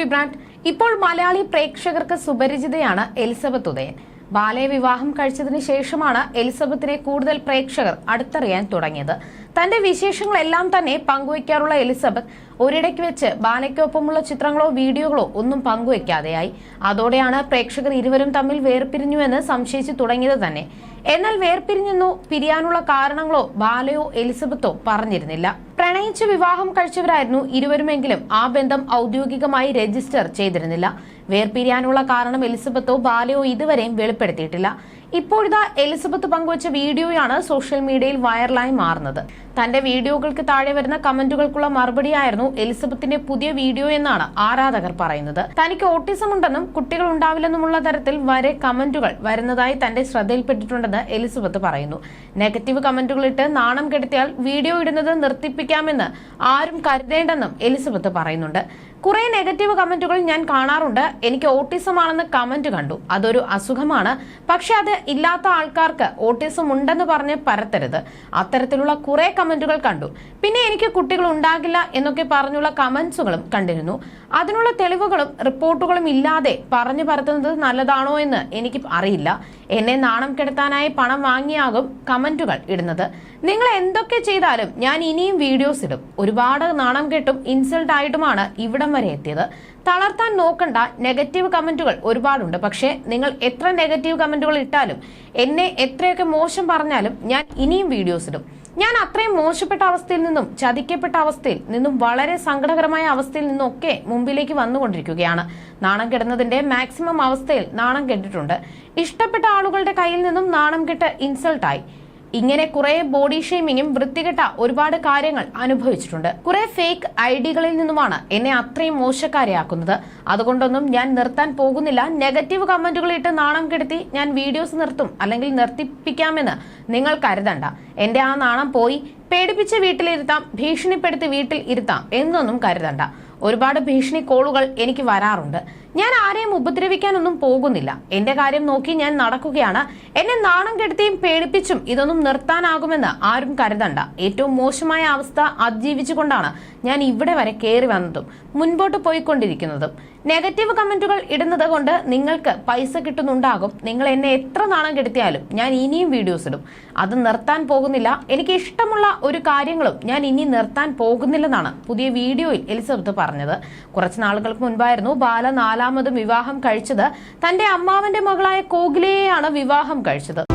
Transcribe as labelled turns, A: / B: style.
A: Movie brand ഇപ്പോൾ മലയാളി പ്രേക്ഷകർക്ക് സുപരിചിതയാണ് Elizabeth Udayan. ബാലയെ വിവാഹം കഴിച്ചതിന് ശേഷമാണ് എലിസബത്തിനെ കൂടുതൽ പ്രേക്ഷകർ അടുത്തറിയാൻ തുടങ്ങിയത്. തന്റെ വിശേഷങ്ങളെല്ലാം തന്നെ പങ്കുവയ്ക്കാറുള്ള എലിസബത്ത് ഒരിടയ്ക്ക് വെച്ച് ബാനയ്ക്കൊപ്പമുള്ള ചിത്രങ്ങളോ വീഡിയോകളോ ഒന്നും പങ്കുവയ്ക്കാതെയായി. അതോടെയാണ് പ്രേക്ഷകർ ഇരുവരും തമ്മിൽ വേർപിരിഞ്ഞുവെന്ന് സംശയിച്ചു തുടങ്ങിയത് തന്നെ. എന്നാൽ വേർപിരിഞ്ഞെന്നോ പിരിയാനുള്ള കാരണങ്ങളോ ബാലയോ എലിസബത്തോ പറഞ്ഞിരുന്നില്ല. പ്രണയിച്ച് വിവാഹം കഴിച്ചവരായിരുന്നു ഇരുവരുമെങ്കിലും ആ ബന്ധം ഔദ്യോഗികമായി രജിസ്റ്റർ ചെയ്തിരുന്നില്ല. വേർപിരിയാനുള്ള കാരണം എലിസബത്തോ ബാലയോ ഇതുവരെയും വെളിപ്പെടുത്തിയിട്ടില്ല. ഇപ്പോഴിതാ എലിസബത്ത് പങ്കുവച്ച വീഡിയോയാണ് സോഷ്യൽ മീഡിയയിൽ വൈറലായി മാറുന്നത്. തന്റെ വീഡിയോകൾക്ക് താഴെ വരുന്ന കമന്റുകൾക്കുള്ള മറുപടിയായിരുന്നു എലിസബത്തിന്റെ പുതിയ വീഡിയോ എന്നാണ് ആരാധകർ പറയുന്നത്. തനിക്ക് ഓട്ടിസം ഉണ്ടെന്നും കുട്ടികൾ ഉണ്ടാവില്ലെന്നുമുള്ള തരത്തിൽ വരെ കമന്റുകൾ വരുന്നതായി തന്റെ ശ്രദ്ധയിൽപ്പെട്ടിട്ടുണ്ടെന്ന് എലിസബത്ത് പറയുന്നു. നെഗറ്റീവ് കമന്റുകൾ ഇട്ട് നാണം കെടുത്തിയാൽ വീഡിയോ ഇടുന്നത് നിർത്തിപ്പിക്കാമെന്ന് ആരും കരുതേണ്ടെന്നും എലിസബത്ത് പറയുന്നുണ്ട്. കുറെ നെഗറ്റീവ് കമന്റുകൾ ഞാൻ കാണാറുണ്ട്. എനിക്ക് ഓട്ടിസം ആണെന്ന് കമന്റ് കണ്ടു. അതൊരു അസുഖമാണ്. പക്ഷെ അത് ഇല്ലാത്ത ആൾക്കാർക്ക് ഓട്ടിസം ഉണ്ടെന്ന് പറഞ്ഞ് പരത്തരുത്. അത്തരത്തിലുള്ള കുറെ കമന്റുകൾ കണ്ടു. പിന്നെ എനിക്ക് കുട്ടികൾ ഉണ്ടാകില്ല എന്നൊക്കെ പറഞ്ഞുള്ള കമന്റ്സുകളും കണ്ടിരുന്നു. അതിനുള്ള തെളിവുകളും റിപ്പോർട്ടുകളും ഇല്ലാതെ പറഞ്ഞു പരത്തുന്നത് നല്ലതാണോ എന്ന് എനിക്ക് അറിയില്ല. എന്നെ നാണം കെടുത്താനായി പണം വാങ്ങിയാകും കമന്റുകൾ ഇടുന്നത്. നിങ്ങൾ എന്തൊക്കെ ചെയ്താലും ഞാൻ ഇനിയും വീഡിയോസ് ഇടും. ഒരുപാട് നാണം കെട്ടും ഇൻസൾട്ട് ആയിട്ടുമാണ് ഇവിടം വരെ എത്തിയത്. തളർത്താൻ നോക്കണ്ട നെഗറ്റീവ് കമന്റുകൾ ഒരുപാടുണ്ട്. പക്ഷേ നിങ്ങൾ എത്ര നെഗറ്റീവ് കമന്റുകൾ ഇട്ടാലും എന്നെ എത്രയൊക്കെ മോശം പറഞ്ഞാലും ഞാൻ ഇനിയും വീഡിയോസ് ഇടും. ഞാൻ അത്രയും മോശപ്പെട്ട അവസ്ഥയിൽ നിന്നും ചതിക്കപ്പെട്ട അവസ്ഥയിൽ നിന്നും വളരെ സങ്കടകരമായ അവസ്ഥയിൽ നിന്നും ഒക്കെ മുമ്പിലേക്ക് വന്നുകൊണ്ടിരിക്കുകയാണ്. നാണം കെടുന്നതിന്റെ മാക്സിമം അവസ്ഥയിൽ നാണം കെട്ടിട്ടുണ്ട്. ഇഷ്ടപ്പെട്ട ആളുകളുടെ കയ്യിൽ നിന്നും നാണം കെട്ട് ഇൻസൾട്ടായി ഇങ്ങനെ കുറെ ബോഡി ഷെയ്മിങ്ങും വൃത്തികെട്ട ഒരുപാട് കാര്യങ്ങൾ അനുഭവിച്ചിട്ടുണ്ട്. കുറെ ഫേക്ക് ഐഡികളിൽ നിന്നുമാണ് എന്നെ അത്രയും മോശക്കാരെയാക്കുന്നത്. അതുകൊണ്ടൊന്നും ഞാൻ നിർത്താൻ പോകുന്നില്ല. നെഗറ്റീവ് കമന്റുകൾ ഇട്ട് നാണം കെടുത്തി ഞാൻ വീഡിയോസ് നിർത്തും അല്ലെങ്കിൽ നിർത്തിപ്പിക്കാമെന്ന് നിങ്ങൾ കരുതണ്ട. എന്റെ ആ നാണം പോയി പേടിപ്പിച്ച് വീട്ടിലിരുത്താം ഭീഷണിപ്പെടുത്തി വീട്ടിൽ ഇരുത്താം എന്നൊന്നും കരുതണ്ട. ഒരുപാട് ഭീഷണി കോളുകൾ എനിക്ക് വരാറുണ്ട്. ഞാൻ ആരെയും ഉപദ്രവിക്കാനൊന്നും പോകുന്നില്ല. എന്റെ കാര്യം നോക്കി ഞാൻ നടക്കുകയാണ്. എന്നെ നാണം കെടുത്തിയും പേടിപ്പിച്ചും ഇതൊന്നും നിർത്താനാകുമെന്ന് ആരും കരുതണ്ട. ഏറ്റവും മോശമായ അവസ്ഥ അതിജീവിച്ചുകൊണ്ടാണ്. ഞാൻ ഇവിടെ വരെ കയറി വന്നതും മുൻപോട്ട് പോയിക്കൊണ്ടിരിക്കുന്നതും. നെഗറ്റീവ് കമന്റുകൾ ഇടുന്നത് കൊണ്ട് നിങ്ങൾക്ക് പൈസ കിട്ടുന്നുണ്ടാകും. നിങ്ങൾ എന്നെ എത്ര നാണം കെടുത്തിയാലും ഞാൻ ഇനിയും വീഡിയോസ് ഇടും. അത് നിർത്താൻ പോകുന്നില്ല. എനിക്ക് ഇഷ്ടമുള്ള ഒരു കാര്യങ്ങളും ഞാൻ ഇനി നിർത്താൻ പോകുന്നില്ലെന്നാണ് പുതിയ വീഡിയോയിൽ എലിസബത്ത് പറഞ്ഞത്. കുറച്ച് നാളുകൾക്ക് മുൻപായിരുന്നു ബാല നാലാമതും വിവാഹം കഴിച്ചത്. തന്റെ അമ്മാവന്റെ മകളായ കോഗിലയെയാണ് വിവാഹം കഴിച്ചത്.